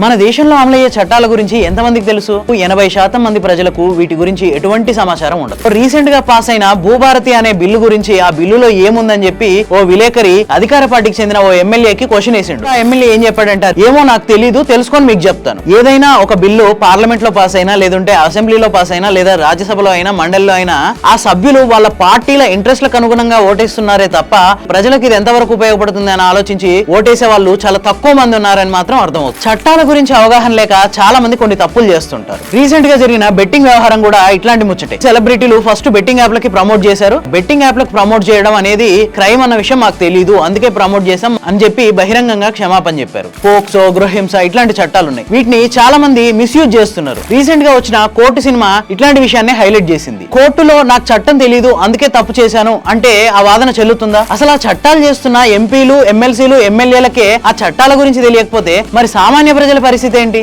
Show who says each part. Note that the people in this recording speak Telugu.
Speaker 1: మన దేశంలో అమలయ్యే చట్టాల గురించి ఎంతమందికి తెలుసు? ఎనభై శాతం మంది ప్రజలకు వీటి గురించి ఎటువంటి సమాచారం ఉండదు. రీసెంట్గా పాస్ అయిన భూభారతి అనే బిల్లు గురించి ఆ బిల్లులో ఏముందని చెప్పి ఓ విలేకరి అధికార పార్టీకి చెందిన ఓ ఎమ్మెల్యేకి క్వశ్చన్ వేసిండు. ఆ ఎమ్మెల్యే ఏం చెప్పాడంటే ఏమో నాకు తెలియదు తెలుసుకొని మీకు చెప్తాను. ఏదైనా ఒక బిల్లు పార్లమెంట్లో పాస్ అయినా లేదంటే అసెంబ్లీలో పాస్ అయినా లేదా రాజ్యసభలో అయినా మండలిలో అయినా ఆ సభ్యులు వాళ్ళ పార్టీల ఇంట్రెస్ట్లకు అనుగుణంగా ఓటేస్తున్నారే తప్ప ప్రజలకు ఇది ఎంతవరకు ఉపయోగపడుతుంది అని ఆలోచించి ఓటేసే వాళ్ళు చాలా తక్కువ మంది ఉన్నారని మాత్రం అర్థమవుతుంది. చట్టాల గురించి అవగాహన లేక చాలా మంది కొన్ని తప్పులు చేస్తుంటారు. రీసెంట్గా జరిగిన బెట్టింగ్ వ్యవహారం కూడా ఇట్లాంటి ముచ్చటే. సెలబ్రిటీలు ఫస్ట్ బెట్టింగ్ యాప్ లకి ప్రమోట్ చేశారు. బెట్టింగ్ యాప్లకు ప్రమోట్ చేయడం అనేది క్రైమ్ అన్న విషయం మాకు తెలియదు అందుకే ప్రమోట్ చేశాం అని చెప్పి బహిరంగంగా క్షమాపణ చెప్పారు. పోక్సో గృహహింస ఇట్లాంటి చట్టాలు ఉన్నాయి. వీటిని చాలా మంది మిస్యూజ్ చేస్తున్నారు. రీసెంట్గా వచ్చిన కోర్టు సినిమా ఇట్లాంటి విషయాన్ని హైలైట్ చేసింది. కోర్టులో నాకు చట్టం తెలియదు అందుకే తప్పు చేశాను అంటే ఆ వాదన చెల్లుతుందా? అసలు ఆ చట్టాలు చేస్తున్న ఎంపీలు ఎమ్మెల్సీలు ఎమ్మెల్యేలకే ఆ చట్టాల గురించి తెలియకపోతే మరి సామాన్య ప్రజల పరిస్థితి ఏంటి?